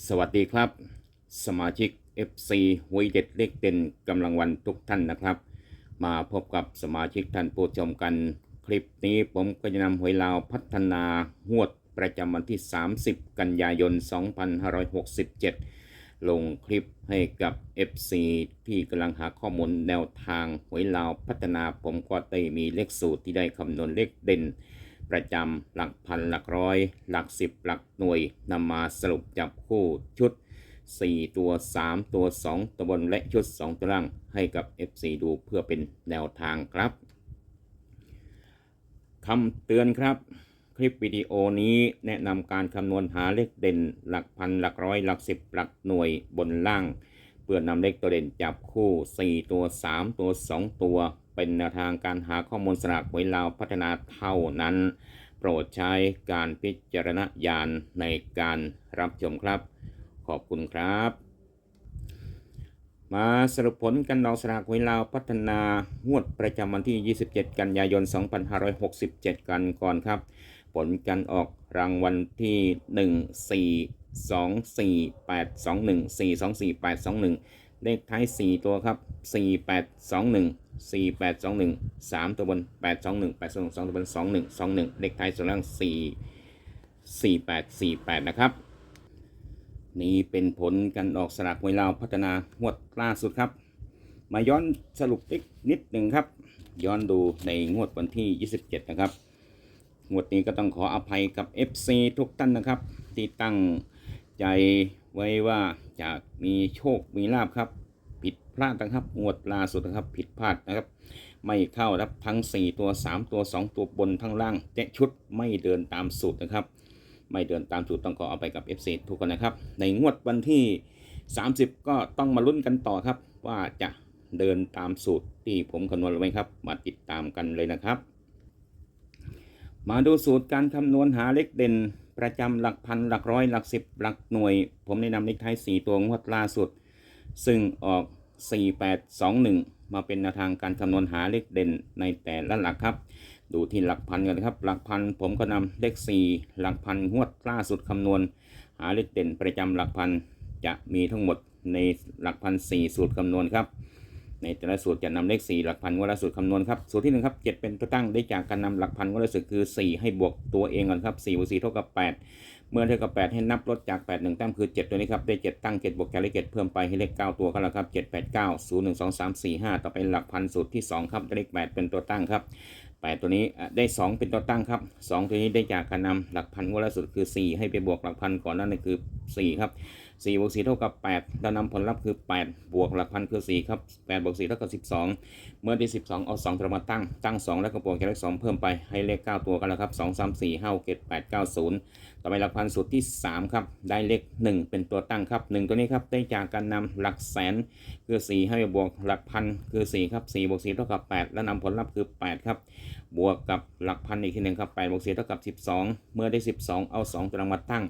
สวัสดีครับ สมาชิก FC หวยเด็ดเลขเด่นกำลังวันทุกท่านนะครับ มาพบกับสมาชิกท่านผู้ชมกัน คลิปนี้ผมก็จะนำหวยลาวพัฒนาหวดประจำวันที่ 30 กันยายน 2567 ลงคลิปให้กับ FC ที่กำลังหาข้อมูลแนวทางหวยลาวพัฒนาผมก็ได้มีเลขสูตรที่ได้คำนวณเลขเด่น ประจำหลักพันหลักร้อย หลักสิบหลักหน่วยนำมาสรุปจับคู่ชุด 4 ตัว 3 ตัว 2 ตัวบนและชุด 2 ตัวล่างให้กับ FC ดูเพื่อเป็นแนวทางครับคำเตือนครับ คลิปวิดีโอนี้แนะนำการคำนวณหาเลขเด่น หลักพันหลักร้อย หลักสิบหลักหน่วยบนล่าง เพื่อนำเลขตัวเด่นจับคู่ 4 ตัว 3 ตัว 2 ตัว เป็นแนวทางการหาข้อมูลสลากหวยลาวพัฒนาเท่านั้น โปรดใช้การพิจารณญาณในการรับชมครับ ขอบคุณครับ มาสรุปผลกันดอกสลากหวยลาวพัฒนางวดประจำวันที่ 27 กันยายน 2567 กันก่อนครับ ผลการออกรางวัลที่ 1 4 2 4 8 2 1 4 2 4 8 2 1 เลขท้าย 4 ตัวครับ 4 8 2 1 4 8 2 1 3ตัวบน8 2 1 8 2 2ตัวบน2 1 2 1เลขท้ายส่วนล่าง4 4 8 4 8นะครับ นี่เป็นผลการออกสลากมวยลาวพัฒนางวดล่าสุดครับ มาย้อนสรุปอีกนิดหนึ่งครับ ย้อนดูในงวดวันที่ 27 นะครับ งวดนี้ก็ต้องขออภัยกับ FC ทุกท่านนะครับ ที่ตั้งใจไว้ว่าจะมีโชคมีลาบครับ พลาดนะครับงวดล่าสุดนะครับผิดพลาดนะครับ ไม่เข้าครับทั้ง 4 ตัว 3 ตัว 2 ตัวบนทั้งล่างและชุดไม่เดินตามสูตรนะครับ ไม่เดินตามสูตรต้องขอเอาไปกับ FC ทุกคนนะครับ ในงวดวันที่ 30 ก็ต้องมาลุ้นกันต่อครับ ว่าจะเดินตามสูตรที่ผมคำนวณไว้ครับ มาติดตามกันเลยนะครับ มาดูสูตรการคำนวณหาเลขเด่น ประจำหลักพันหลักร้อยหลักสิบหลักหน่วย ผมแนะนำเลขท้าย4ตัวงวดล่าสุด ซึ่งออก 4821 มาเป็นแนวทางการคำนวณหาเลขเด่นในแต่ละหลักครับ ดูที่หลักพันกันครับ หลักพันผมก็นำเลข 4 หลักพันงวดล่าสุดคำนวณ หาเลขเด่นประจำหลักพันจะมีทั้งหมดในหลักพันสี่สูตรคำนวณครับ ในแต่ละสูตรจะนำเลข 4 หลักพันงวดละสูตรคำนวณครับ สูตรที่1ครับ7เป็นตัวตั้งได้จากการนำหลักพันงวดละสูตรคือ 4 ให้บวกตัวเองก่อนครับ4บวก4เท่ากับ 8 เมื่อเท่ากับ 8 ให้นับลดจาก 8 1แต้มคือ 7 ตัวนี้ครับ ได้ 7 ตั้ง 7 บวกแคลเลข7เพิ่มไปให้เลข 9 ตัวก็แล้วครับ 7 8 9 0 1 2 3 4 5 ต่อไปหลักพันสูตรที่ 2 ครับได้เลข 8 เป็นตัวตั้งครับ 8 ตัวนี้ได้ 2 เป็นตัวตั้งครับ 2 ตัวนี้ได้จากการนำหลักพันงวดละสุดคือ 4 ให้ไปบวกหลักพันก่อนนั่นคือ 4 ครับ4บวก4เท่ากับ8แล้วนำผลลัพธ์คือ 8 บวกหลักพันคือ 4 ครับ8บวก4เท่ากับ 12 เมื่อได้ 12 เอา 2ตัวมาตั้ง ตั้ง 2 แล้วก็บวกกับเลข2เพิ่มไปให้เลข 9 ตัวกันแล้วครับ 2 3 4 5 6 7 8 9 0 ต่อไปหลักพันสูตรที่ 3 ครับ ได้เลข 1 เป็นตัวตั้งครับ 1 ตัวนี้ครับได้จากการนำหลักแสนคือ 4 ให้บวกหลักพันคือ 4 ครับ4บวก4เท่ากับ 8 แล้วนำผลลัพธ์คือ 8 ครับ บวกกับหลักพันอีกทีหนึ่งครับ8บวก4เท่ากับ 12 เมื่อได้ 12 เอา 2 ตัวมาตั้ง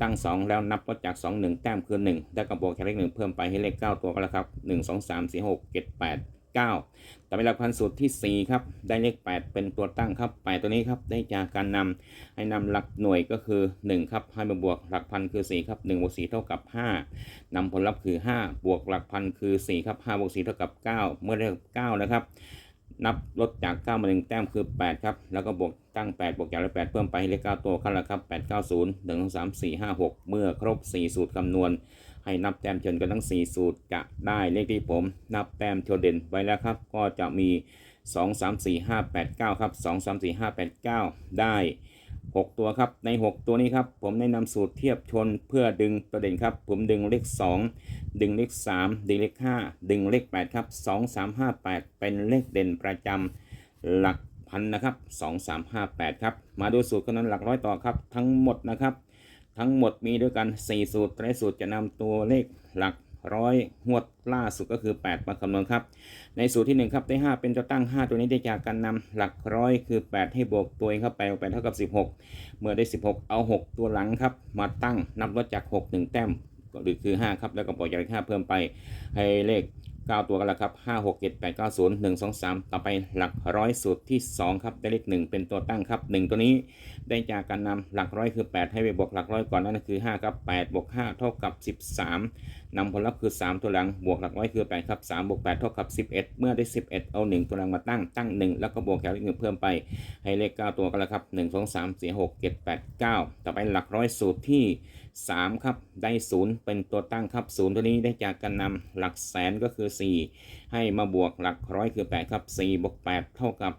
ตั้ง 2 แล้วนับลดจาก 2 1 แต้มคือ1แล้วก็บวกแค่เลข 1 เพิ่มไปให้เลข 9 ตัวก็แล้วครับ 1 2 3 4 6 7 8 9ต่อไปหลักพันสูตรที่ 4 ครับ ได้เลข 8 เป็นตัวตั้งครับ 8 ตัวนี้ครับ ได้จากการนำให้นำหลักหน่วยก็คือ 1 ครับให้มาบวกหลักพันคือ 4 ครับ1บวก4เท่ากับ 5นำผลลัพธ์คือ 5 บวกหลักพันคือ 4 ครับ5บวก4เท่ากับ 9 เมื่อได้9นะครับ นับลดจาก 9 มา 1 แต้มคือ 8 ครับ แล้วก็บวกตั้ง 8 บวกจากเลข8เพิ่มไปให้เลข 9 ตัวขั้นละครับ8 9 0 1 2 3 4 5 6 เมื่อครบ 4 สูตรคำนวณ ให้นับแต้มชนกันทั้ง 4 สูตรจะได้เลขที่ผม นับแต้มโชว์เด่นไว้แล้วครับ ก็จะมี 2 3 4 5 8 9 ครับ 2 3 4 5 8 9 ได้ 6 ตัวครับ ใน 6 ตัวนี้ครับ ผมแนะนำสูตรเทียบชนเพื่อดึงตัวเด่นครับ ผมดึงเลข 2 ดึงเลข 3 ดึงเลข 5 ดึงเลข 8 ครับ 2 3 5 8 เป็นเลขเด่นประจำหลักพันนะครับ 2 3 5 8 ครับ มาดูสูตรคำนวณหลักร้อยต่อครับ ทั้งหมดนะครับ ทั้งหมดมีด้วยกัน 4 สูตรแต่สูตรจะนำตัวเลขหลักร้อยงวดล่าสุดก็คือ 8 มาคำนวณครับ ในสูตรที่ 1 ครับได้ 5 เป็นตัวตั้ง 5 ตัวนี้ได้จากการนำหลักร้อยคือ 8 ให้บวกตัวเองครับ8บวก8เท่ากับ 16 เมื่อได้ 16 เอา 6 ตัวหลังครับ มาตั้งนับลดจาก 6 1 แต้ม ก็หรือคือ 5 ครับ แล้วก็บวกจากเลข5เพิ่มไปให้เลข 9 ตัวกันแล้วครับ 5 6 7 8 9 0 1 2 3 ต่อไปหลักร้อยสูตรที่ 2 ครับได้เลข1 เป็นตัวตั้งครับ 1 ตัวนี้ได้จากการนำหลักร้อยคือ 8 ให้ไปบวกหลักร้อยก่อนนั่นคือ 5 ครับ8บวก5เท่ากับ 13นำผลลัพธ์คือ 3 ตัวหลังบวกหลักร้อยคือ8ครับ3บวก8เท่ากับ 11 เมื่อได้ 11 เอา 1 ตัวหลังมาตั้งตั้ง 1 แล้วก็บวกแค่เลขหนึ่งเพิ่มไป ให้เลข 9 ตัวกันแล้วครับ 1 2 3 4 6 7 8 9 ต่อไปหลักร้อยสูตรที่ 3 ครับ ได้ 0 เป็นตัวตั้งครับ 0 ตัวนี้ได้จากการนำหลักแสนก็คือ 4 ให้มาบวกหลักร้อยคือ 8 ครับ4บวก8เท่ากับ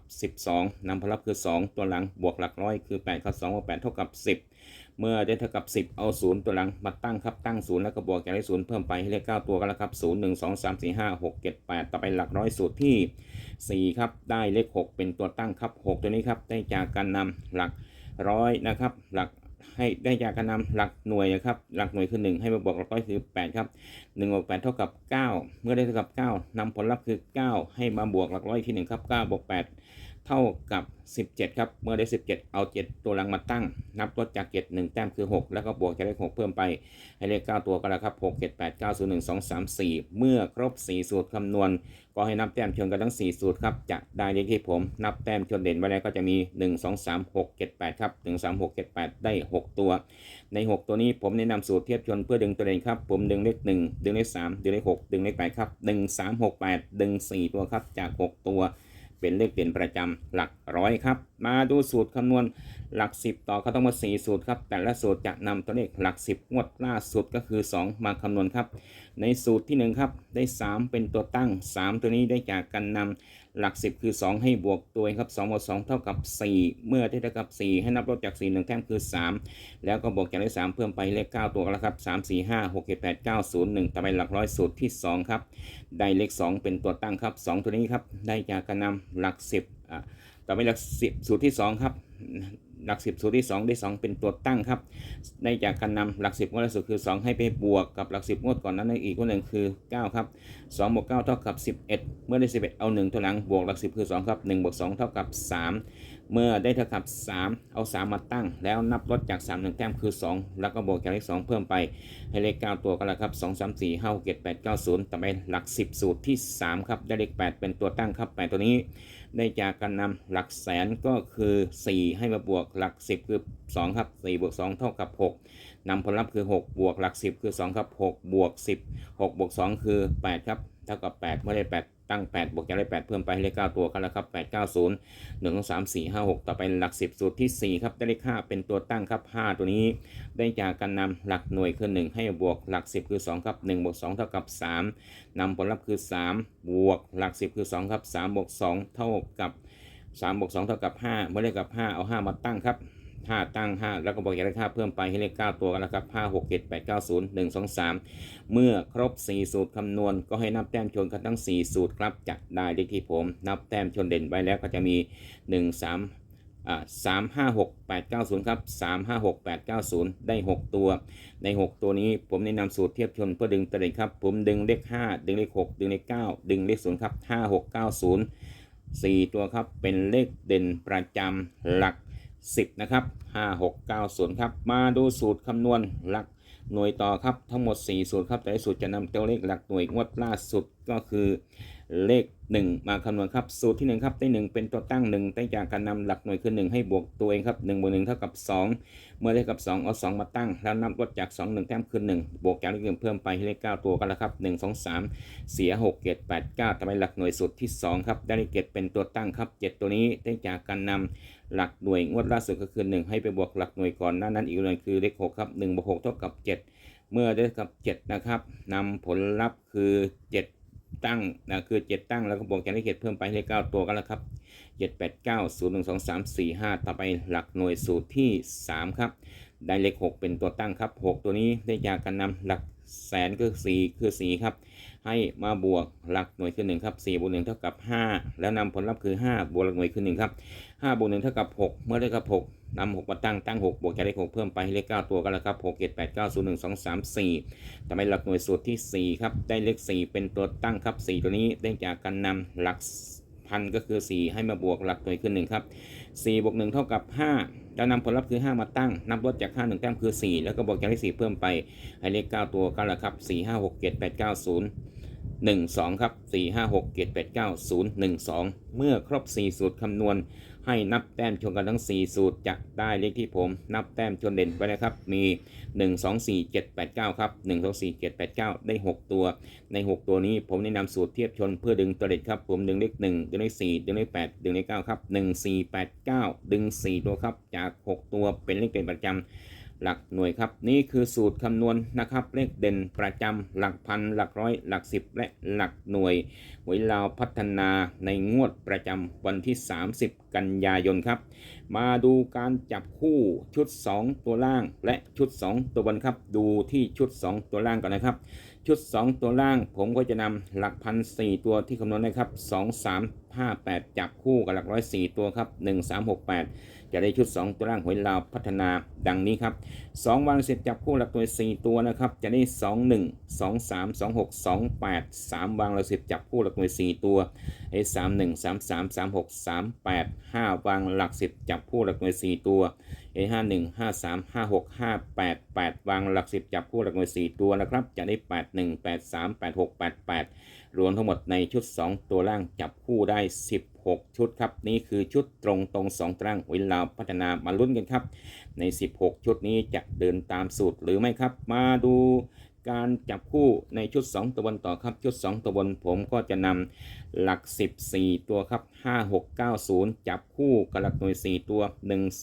12นำผลลัพธ์คือ 2 ตัวหลังบวกหลักร้อยคือ8ครับ2บวก8เท่ากับ 10 เมื่อได้เท่ากับ 10 เอา 0 ตัวหลังมาตั้งครับตั้ง 0 แล้วก็บวกจากเลข0เพิ่มไปให้เลข9ตัวกันแล้วครับ 0 1 2 3 4 5 6 7 8 ต่อไปหลักร้อยสูตรที่ 4 ครับได้เลข 6 เป็นตัวตั้งครับ 6 ตัวนี้ครับได้จากการนำหลักร้อยนะครับ หลักให้ได้จากการนำหลักหน่วยนะครับ หลักหน่วยคือ 1 ให้มาบวกหลักร้อยคือ8ครับ1บวก8เท่ากับ 9 เมื่อได้เท่ากับ 9นำผลลัพธ์คือ 9 ให้มาบวกหลักร้อยที่1ครับ9บวก8 เท่ากับ 17 ครับ เมื่อได้ 17 เอา 7 ตัวหลังมาตั้ง นับลดจาก 7 1 แต้มคือ 6 แล้วก็บวกจากเลข 6 เพิ่มไป ให้เลข 9 ตัวกันแล้วครับ 6 7 8 9 0 1 2 3 4 เมื่อครบ 4 สูตรคำนวณ ก็ให้นับแต้มชนกันทั้ง 4 สูตรครับ จะได้เลขที่ผม นับแต้มชนเด่นไว้แล้วก็จะมี 1 2 3 6 7 8 ครับ 1 3 6 7 8 ได้ 6 ตัว ใน 6 ตัวนี้ผมแนะนำสูตรเทียบชนเพื่อดึงตัวเด่นครับ ผมดึงเลข 1 ดึงเลข 3 ดึงเลข 6 ดึงเลข 8 ครับ 1 3 6 8 ดึง 4 ตัวครับ จาก 6 ตัว เป็นเลขเด่นประจำหลักร้อยครับ มาดูสูตรคำนวณหลัก 10 ต่อเขาต้องมา4สูตรครับ แต่ละสูตรจะนำตัวเลขหลัก 10 งวดล่าสุดก็คือ 2 มาคำนวณครับ ในสูตรที่ 1 ครับ ได้ 3 เป็นตัวตั้ง 3 ตัวนี้ได้จากการนำ หลัก 10 คือ 2 ให้บวกตัวครับ2บวก2เท่ากับ 4 เมื่อได้เท่ากับ 4 ให้นับลดจาก 4 1 แต้มคือ 3 แล้วก็บวกจากเลข3เพิ่มไปเลข 9 ตัวกันแล้วครับ 3 4 5 6 7 8 9 0 1ต่อไปหลักร้อยสูตรที่ 2 ครับ ได้เลข 2 เป็นตัวตั้งครับ 2 ตัวนี้ครับ ได้จากการนำหลัก 10อ่าต่อไปหลัก 10 สูตรที่ 2 ครับ หลัก 10 สูตรที่ 2 ได้ 2 เป็นตัวตั้งครับ ได้จากการนำหลัก 10งวดล่าสุดคือ 2 ให้ไปบวกกับหลัก 10 งวดก่อนนั้นอีกงวดหนึ่งคือ 9 ครับ2บวก9เท่ากับ 11 เมื่อได้ 11 เอา 1 ตัวหลังบวกหลัก 10 คือ 2 ครับ1บวก2เท่ากับ 3 เมื่อได้เท่ากับ 3 เอา 3 มาตั้ง แล้วนับลดจาก 3 1 แต้มคือ 2 แล้วก็บวกจากเลข 2 เพิ่มไปให้เลข 9 ตัวกันแล้วครับ 2 3 4 5 6 7 8 9 0 ต่อไปหลัก 10 สูตรที่ 3 ครับ ได้เลข 8 เป็นตัวตั้งครับ 8 ตัวนี้ ได้จากการนำหลักแสนก็คือ 4 ให้มาบวกหลัก 10 คือ 2 ครับ 4 บวก 2 เท่ากับ 6นำผลลัพธ์คือ 6 บวกหลัก 10 คือ 2 ครับ 6 บวก 10 6 บวก 2 คือ 8 ครับ เท่ากับ 8 เมื่อได้ 8 ตั้ง8บวกจากเลข8เพิ่มไปให้เลข9ตัวกันแล้วครับ8 9 0 1 2 3 4 5 6 ต่อไปหลัก 10 สูตรที่ 4 ครับได้เลข5เป็นตัวตั้งครับ 5 ตัวนี้ ได้จากการนำหลักหน่วยคือ 1 ให้บวกหลัก 10 คือ 2 ครับ1บวก2เท่ากับ 3นำผลลัพธ์คือ 3 บวกหลัก 10 คือ 2 ครับ3บวก2เท่ากับ3บวก2เท่ากับ5เมื่อเลขกับ 5 เอา 5 มาตั้งครับ ห้าตั้งห้าแล้วก็บอกอยาดค่าเพิ่มไปให้เลขเก้าตัวกันนะครับห้าหกเจ็ดแปดเก้าศูนย์หนึ่งสองสามเมื่อครบสี่สูตรคำนวณก็ให้นับแต้มชนกันทั้งสี่สูตรครับจะได้เลขที่ผม นับแต้มชนเด่นไว้แล้วก็จะมีหนึ่งสามสามห้าหกแปดเก้าศูนย์ครับสามห้าหกแปดเก้าศูนย์ได้หกตัว ในหกตัวนี้ผมแนะนำสูตรเทียบชนเพื่อดึงตัวเด่นครับ ผมดึงเลขห้าดึงเลขหกดึงเลขเก้าดึงเลขศูนย์ครับห้าหกเก้าศูนย์สี่ตัวครับเป็นเลขเด่นประจำหลัก 10 นะครับ 5 6 9 0 ครับ มาดูสูตรคำนวณหลักหน่วยต่อครับ ทั้งหมด 4 สูตรครับ แต่ละสูตรจะนำตัวเลขหลักหน่วยงวดล่าสุดก็คือ เลข 1 มาคำนวณครับ สูตรที่ 1 ครับได้1เป็นตัวตั้ง1ได้จากการนำหลักหน่วยคือ 1 ให้บวกตัวเองครับ1บวก1เท่ากับ 2 เมื่อได้กับ 2 เอา 2 มาตั้ง แล้วนับลดจาก 2 1 แต้มคือ 1 บวกจากเลขเพิ่มไปให้เลข9ตัวกันแล้วครับ 1 2 3 เสีย6 7 8 9ทำไมหลักหน่วยสุดที่ 2 ครับ ได้เลข7เป็นตัวตั้งครับ 7 ตัวนี้ได้จากการนำหลักหน่วยงวดล่าสุดก็คือ 1 ให้ไปบวกหลักหน่วยก่อนหน้านั้นอีกหน่วยคือเลข6ครับ1บวก6เท่ากับ 7 เมื่อได้กับ 7 นะครับนำผลลัพธ์คือ 7 ตั้งนะคือ 7 ตั้งแล้วก็บวกจากเลขเพิ่มไปให้เลข9ตัวกันแล้วครับ 7 8 9 0 1 2 3 4 5 ต่อไปหลักหน่วยสูตรที่ 3 ครับ ได้เลข 6 เป็นตัวตั้งครับ 6 ตัวนี้ได้จากการนำหลักแสนคือ 4 คือ 4 ครับ ให้มาบวกหลักหน่วยคือ 1 ครับ4บวก1เท่ากับ 5 แล้วนำผลลัพธ์คือ 5 บวกหลักหน่วยคือ 1 ครับ5บวก1เท่ากับ 6 เมื่อได้กับ 6นำ6มาตั้งตั้ง 6 บวกจากเลข 6 เพิ่มไปให้เลข 9 ตัวกันแล้วครับ 6 7 8 9 0 1 2 3 4ต่อไปหลักหน่วยสูตรที่ 4 ครับ ได้เลข 4 เป็นตัวตั้งครับ 4 ตัวนี้ได้จากการนำหลัก พันก็คือ 4 ให้มาบวกหลักหน่วยคือ1ครับ4บวก1เท่ากับ 5 แล้วนำผลลัพธ์คือ 5 มาตั้ง นับลดจาก 5 1แต้มคือ 4 แล้วก็บวกจากเลข4เพิ่มไปให้เลข 9 ตัวก็และครับ 4 5 6 7 8 9 0 12 ครับ 4 5 6 7 8 9 0 1 2 เมื่อครบ 4 สูตรคำนวณ ให้นับแต้มชนกันทั้ง 4 สูตรจะได้เลขที่ผม นับแต้มชนเด่นไปนะครับ มี 1 2 4 7 8 9 ครับ 1 2 4 7 8 9 ได้ 6 ตัว ใน 6 ตัวนี้ผมแนะนำสูตรเทียบชนเพื่อดึงตัวเด็ดครับ ผมดึงเลข 1 ดึงเลข 4 ดึงเลข 8 ดึงเลข 9 ครับ 1 4 8 9 ดึง 4 ตัวครับ จาก 6 ตัวเป็นเลขเด่นประจำ หลักหน่วยครับ นี่คือสูตรคำนวณนะครับ เลขเด่นประจำหลักพัน หลักร้อย หลักสิบและหลักหน่วยหวยลาวพัฒนาในงวดประจำวันที่ 30 กันยายนครับ มาดูการจับคู่ชุด 2 ตัวล่างและชุด 2 ตัวบนครับ ดูที่ชุด 2 ตัวล่างก่อนนะครับ ชุด 2 ตัวล่างผมก็จะนำหลักพันสี่ตัวที่คำนวณได้ครับ 2 3 5 8 จับคู่กับหลักร้อยสี่ตัวครับ 1 3 6 8 จะได้ชุด 2 ตัวล่างหวยลาวพัฒนาดังนี้ครับ 2วางเสร็จจับคู่หลักหน่วย 4 ตัวนะครับ จะได้ 2 1 2 3 2 6 2 8 3วางหลักสิบจับคู่หลักหน่วย 4 ตัวไอ้3 1 3 3 3 6 3 8 5 วางหลักสิบจับคู่หลักหน่วย 4 ตัวไอ้5 1 5 3 5 6 5 8 8 วางหลักสิบจับคู่หลักหน่วย 4 ตัวนะครับ จะได้ 8 1 8 3 8 6 8 8 รวมทั้งหมดในชุด 2 ตัวล่างจับคู่ได้ 16 ชุดครับ นี่คือชุดตรงตรง2ตรางหวยลาวพัฒนามาลุ้นกันครับ ใน 16 ชุดนี้จะเดินตามสูตรหรือไม่ครับ มาดูการจับคู่ในชุด 2 ตัวบนต่อครับ ชุด 2 ตัวบนผมก็จะนำหลัก 14 ตัวครับ 5 6 9 0 จับคู่กับหลักหน่วย 4 ตัว 1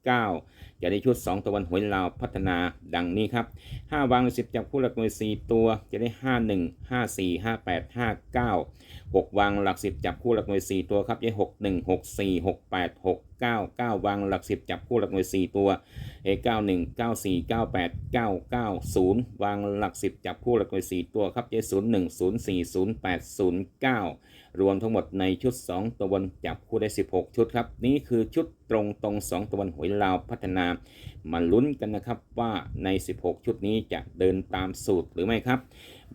4 8 9จะได้ชุด 2 ตัวบนหวยลาวพัฒนาดังนี้ครับ 5 วาง 10จับคู่หลักหน่วย 4 ตัว จะได้ 5 1 5 4 5 8 5 9 6 วางหลัก 10 จับคู่หลักหน่วย 4 ตัวครับจะได้6 1 6 4 6 8 6 9 9 วางหลัก 10 จับคู่หลักหน่วย 4 ตัวเอ91 94 98 990 วางหลัก 10 จับคู่หลักหน่วย 4 ตัวครับเจ01 04 08 09 รวมทั้งหมดในชุด 2 ตัวบนจับคู่ได้ 16 ชุดครับ นี่คือชุดตรงตรง 2 ตัวบนหวยลาวพัฒนามาลุ้นกันนะครับว่าใน 16 ชุดนี้จะเดินตามสูตรหรือไม่ครับ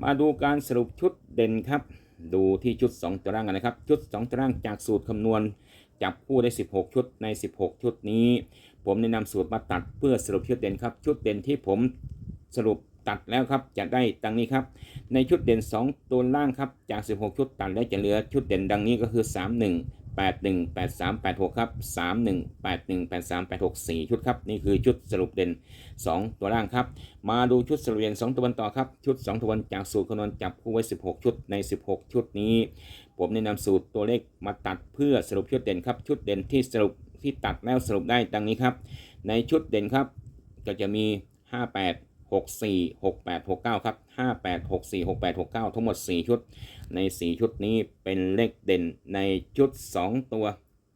มาดูการสรุปชุดเด่นครับ ดูที่ชุด 2ตารางกันนะครับ ชุด 2ตารางจากสูตรคำนวณจับคู่ได้ 16 ชุดใน 16 ชุดนี้ ผมแนะนำสูตรมาตัดเพื่อสรุปชุดเด่นครับ ชุดเด่นที่ผมสรุปตัดแล้วครับจะได้ดังนี้ครับ ในชุดเด่น 2 ตัวล่างครับจาก 16 ชุดตัดแล้วจะเหลือชุดเด่นดังนี้ก็คือ 3 8 1 8 3 8 6 ครับ 3 1 8 1 8 3 8 6 4 ชุดครับ นี่คือชุดสรุปเด่น 2 ตัวล่างครับ มาดูชุดสรุปเด่น 2 ตัวบนต่อครับ ชุด 2 ตัวบนจากสูตรคำนวณจับคู่ไว้ 16 ชุดใน 16 ชุดนี้ ผมแนะนำสูตรตัวเลขมาตัดเพื่อสรุปชุดเด่นครับ ชุดเด่นที่สรุปที่ตัดแล้วสรุปได้ดังนี้ครับ ในชุดเด่นครับ ก็จะมี 58 64 68 69 ครับ 58 64 68 69 ทั้งหมด 4 ชุด ใน 4 ชุดนี้เป็นเลขเด่นในชุด 2 ตัว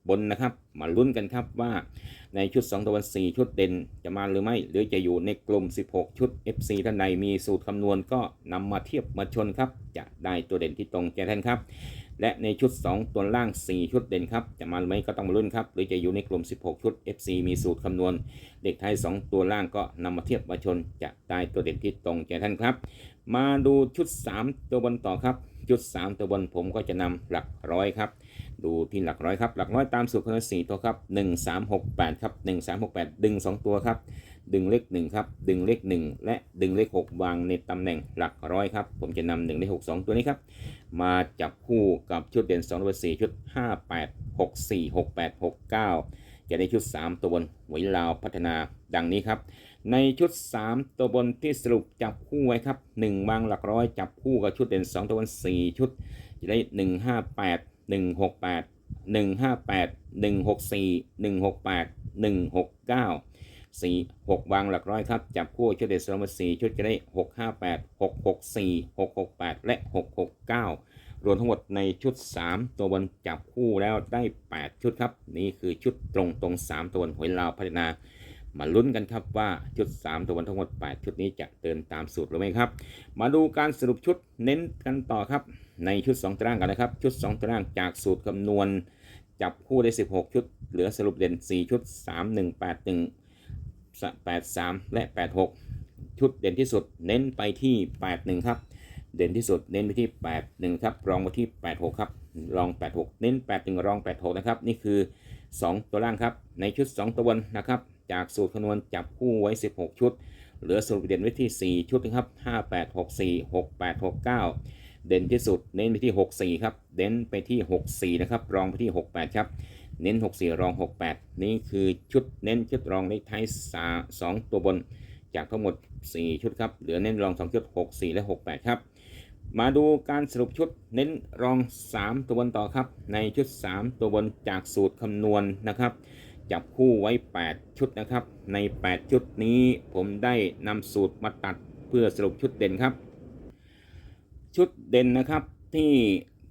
บนนะครับ มาลุ้นกันครับว่าในชุด 2 ตัวบน4ชุดเด่นจะมาหรือไม่ หรือจะอยู่ในกลุ่ม 16 ชุด FC ท่านใดมีสูตรคำนวณก็นำมาเทียบมาชนครับ จะได้ตัวเด่นที่ตรงใจท่านครับ และในชุด 2 ตัวล่าง 4 ชุดเด่นครับ จะมาหรือไม่ก็ต้องมาลุ้นครับ หรือจะอยู่ในกลุ่ม 16 ชุด FC มีสูตรคำนวณ เด็กไทย 2 ตัวล่างก็นำมาเทียบมาชนจะได้ตัวเด่นที่ตรงใจท่านครับ มาดูชุด 3 ตัวบนต่อครับ ชุด 3 ตัวบนผมก็จะนำหลักร้อยครับ ดูที่หลักร้อยครับ หลักร้อยตามสูตรคำนวณ4ตัวครับ 1 3 6 8 ครับ 1 3 6 8 ดึง 2 ตัวครับ ดึงเลข1ครับ ดึงเลข1และดึงเลข6วางในตำแหน่งหลักร้อยครับ ผมจะนำ1เลข6 2ตัวนี้ครับ มาจับคู่กับชุดเด่น2ตัว4ชุด5 8 6 4 6 8 6 9จะได้ชุด 3 ตัวบนหวยลาวพัฒนาดังนี้ครับ ในชุด 3 ตัวบนที่สรุปจับคู่ไว้ครับ 1 วางหลักร้อยจับคู่กับชุดเด่น 2 ตัวบน 4 ชุด จะได้ 1 5 8 1 6 8 1 5 8 1 6 4 1 6 8 1 6 9 4 6วางหลักร้อยครับ จับคู่ชุดเด่น2ตัวบน4ชุดจะได้6 5 8 6 6 4 6 6 8แปดและ6 6 9รวมทั้งหมดในชุด 3 ตัวบนจับคู่แล้วได้ 8 ชุดครับ นี่คือชุดตรงตรง 3 ตัวบนหวยลาวพัฒนา มาลุ้นกันครับว่าชุด 3 ตัวบนทั้งหมด 8 ชุดนี้จะเดินตามสูตรหรือไม่ครับ มาดูการสรุปชุดเน้นกันต่อครับ ในชุด 2ตารางกันนะครับ ชุด 2ตารางจากสูตรคำนวณ จับคู่ได้ 16 ชุด เหลือสรุปเด่น 4 ชุด 3 1 8 1 8 3 และ 86 ชุดเด่นที่สุดเน้นไปที่ 81 ครับ เด่นที่สุดเน้นไปที่ 81 ครับ รองมาที่ 86 ครับรอง 86 เน้น 81 รอง 86 นะครับ นี่คือ 2 ตัวล่างครับ ในชุด 2 ตัวบนนะครับ จากสูตรคำนวณจับคู่ไว้ 16 ชุด เหลือสรุปเด่นไว้ที่ 4 ชุดนะครับ 58 64 68 69 เด่นที่สุดเน้นไปที่ 64 ครับเน้นไปที่ 64 นะครับ รองไปที่ 68 ครับ เน้น 64 รอง 68 นี่คือชุดเน้นชุดรองเลขท้ายสองตัวบน จากทั้งหมด 4 ชุดครับ เหลือเน้นรอง 2 ชุด 64 และ 68 ครับ มาดูการสรุปชุดเน้นรอง 3 ตัวบนต่อครับ ในชุด 3 ตัวบนจากสูตรคำนวณนะครับ จับคู่ไว้ 8 ชุดนะครับ ใน 8 ชุดนี้ผมได้นำสูตรมาตัดเพื่อสรุปชุดเด่นครับ ชุดเด่นนะครับที่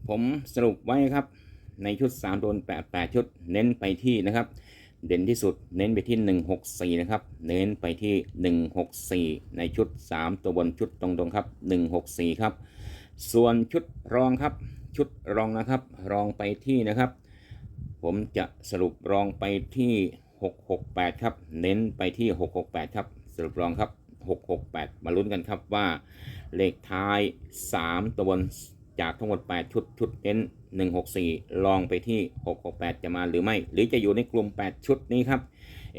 ผมสรุปไว้ครับ ในชุด 3 โดน 8 8 ชุด เน้นไปที่นะครับ เด่นที่สุดเน้นไปที่ 164 นะครับ เน้นไปที่ 164 ในชุด 3 ตัวบนชุดตรงๆครับ 164 ครับ ส่วนชุดรองครับ ชุดรองนะครับ รองไปที่นะครับ ผมจะสรุปรองไปที่ 668 ครับ เน้นไปที่ 668 ครับ สรุปรองครับ 668 มาลุ้นกันครับว่าเลขท้าย 3 ตัวบนจากทั้งหมด 8 ชุดชุดเน้น 164 ลองไปที่ 668 จะมาหรือไม่ หรือจะอยู่ในกลุ่ม 8 ชุดนี้ครับ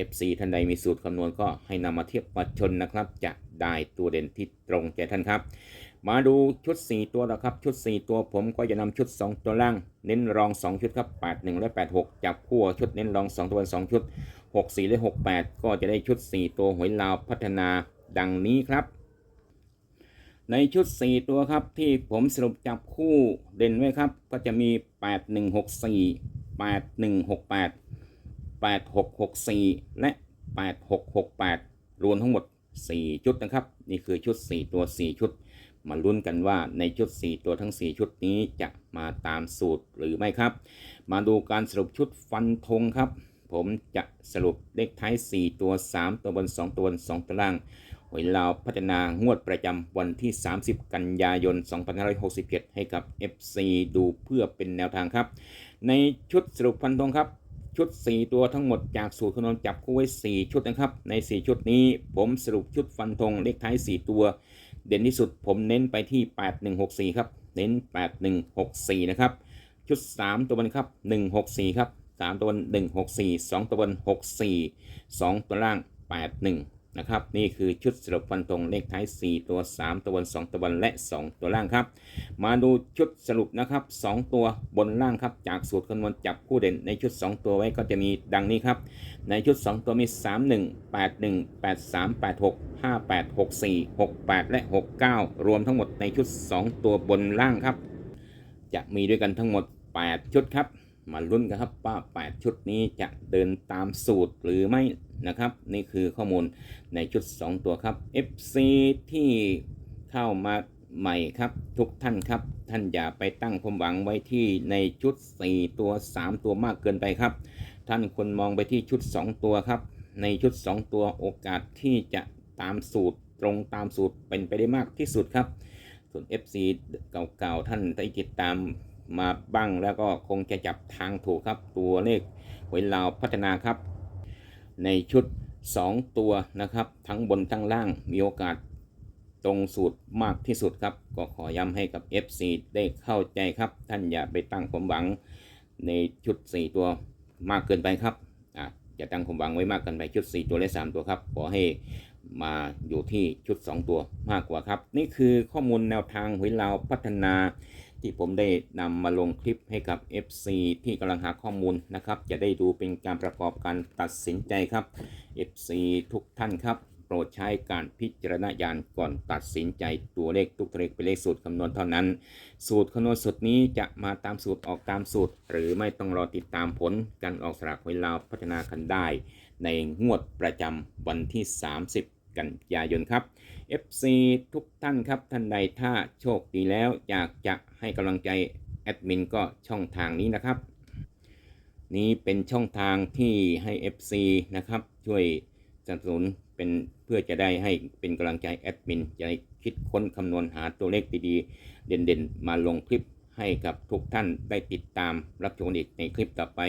FC ท่านใดมีสูตรคำนวณก็ให้นำมาเทียบประชนนะครับ จะได้ตัวเด่นที่ตรงใจท่านครับ มาดูชุด 4 ตัวแล้วครับ ชุด 4 ตัวผมก็จะนำชุด 2 ตัวล่าง เน้นรอง 2 ชุดครับ 81 และ 86 จับคู่ชุดเน้นรอง 2 ตัวบน2ชุด 64 และ 68 ก็จะได้ชุด 4 ตัวหวยลาวพัฒนาดังนี้ครับ ในชุด 4 ตัวครับที่ผมสรุปจับคู่เด่นไว้ครับ ก็จะมี 8164 8168 8664 และ 8668 รวมทั้งหมด 4 ชุดนะครับ นี่คือชุด 4 ตัว 4 ชุด มาลุ้นกันว่าในชุด 4 ตัวทั้ง 4 ชุดนี้จะมาตามสูตรหรือไม่ครับ มาดูการสรุปชุดฟันธงครับ ผมจะสรุปเลขท้าย 4 ตัว 3 ตัวบน 2 ตัวบน2ตัวล่าง หวยลาวพัฒนางวดประจำวันที่ 30 กันยายน 2567 ให้กับ FC ดูเพื่อเป็นแนวทางครับ ในชุดสรุปฟันธงครับ ชุด 4 ตัวทั้งหมดจากสูตรคำนวณจับคู่ไว้ 4 ชุดนะครับ ใน 4 ชุดนี้ผมสรุปชุดฟันธงเลขท้าย 4 ตัว เด่นที่สุดผมเน้นไปที่ 8164 ครับ เน้น 8164 นะครับ ชุด 3 ตัวบนครับ 164 ครับ 3 ตัวบน164 2 ตัวบน64 2 ตัวล่าง 81 นะครับนี่คือชุดสรุปฟันธงเลขท้าย 4 ตัว 3 ตัวบน2ตัวบนและ 2 ตัวล่างครับ มาดูชุดสรุปนะครับ 2 ตัวบนล่างครับ จากสูตรคำนวณจับคู่เด่นในชุด 2 ตัวไว้ก็จะมีดังนี้ครับ ในชุด 2 ตัวมี 3 1 8 1 8 3 8 6 5 8 6 4 6 8 และ 69 รวมทั้งหมดในชุด 2 ตัวบนล่างครับ จะมีด้วยกันทั้งหมด 8 ชุดครับ มาลุ้นกันครับว่า 8 ชุดนี้จะเดินตามสูตรหรือไม่นะครับ นี่คือข้อมูลในชุด 2 ตัวครับ FC ที่เข้ามาใหม่ครับทุกท่านครับ ท่านอย่าไปตั้งความหวังไว้ที่ในชุด 4 ตัว 3 ตัวมากเกินไปครับ ท่านควรมองไปที่ชุด 2 ตัวครับ ในชุด 2 ตัวโอกาสที่จะตามสูตรตรงตามสูตรเป็นไปได้มากที่สุดครับ ส่วน FC เก่าๆท่านได้ติดตาม มาบ้างแล้วก็คงจะจับทางถูกครับ ตัวเลขหวยลาวพัฒนาครับ ในชุด 2 ตัวนะครับ ทั้งบนทั้งล่างมีโอกาสตรงสูตรมากที่สุดครับ ก็ขอย้ำให้กับ FC ได้เข้าใจครับ ท่านอย่าไปตั้งความหวังในชุด 4 ตัวมากเกินไปครับอะอย่าตั้งความหวังไว้มากเกินไปชุด 4 ตัวและ 3 ตัวครับ ขอให้ มาอยู่ที่ชุด 2 ตัวมากกว่าครับ นี่คือข้อมูลแนวทางหวยลาวพัฒนา ที่ผมได้นำมาลงคลิปให้กับ FC ที่กำลังหาข้อมูลนะครับ จะได้ดูเป็นการประกอบการตัดสินใจครับ FC ทุกท่านครับโปรดใช้การพิจารณญาณก่อนตัดสินใจตัวเลขทุกตัวเลขเป็นเลขสูตรคำนวณเท่านั้น สูตรคำนวณสุดนี้จะมาตามสูตรออกตามสูตร หรือไม่ต้องรอติดตามผลการออกสลากหวยลาวพัฒนากันได้ ในงวดประจำวันที่ 30 กันยายนครับ FC ทุกท่านครับท่านใดถ้าโชคดีแล้วอยากจะให้กำลังใจแอดมินก็ช่องทางนี้นะครับ นี้เป็นช่องทางที่ให้ FC นะครับช่วยสนับสนุนเป็นเพื่อจะได้ให้เป็นกำลังใจแอดมินจะได้คิดค้นคำนวณหาตัวเลขดีๆ เด่นๆ มาลงคลิปให้กับทุกท่านได้ติดตามรับชมอีกในคลิปต่อไป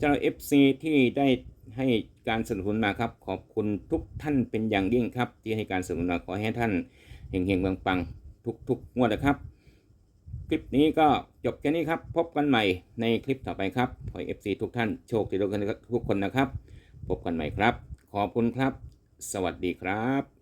สำหรับ FC ที่ได้ ให้การสนับสนุนมาครับ ขอบคุณทุกท่านเป็นอย่างยิ่งครับ ที่ให้การสนับสนุนมาขอให้ท่านเฮงๆปังๆทุกๆงวดนะครับ คลิปนี้ก็จบแค่นี้ครับ พบกันใหม่ในคลิปต่อไปครับขอเอฟซีทุกท่านโชคดีทุกคนนะครับ พบกันใหม่ครับ ขอบคุณครับ สวัสดีครับ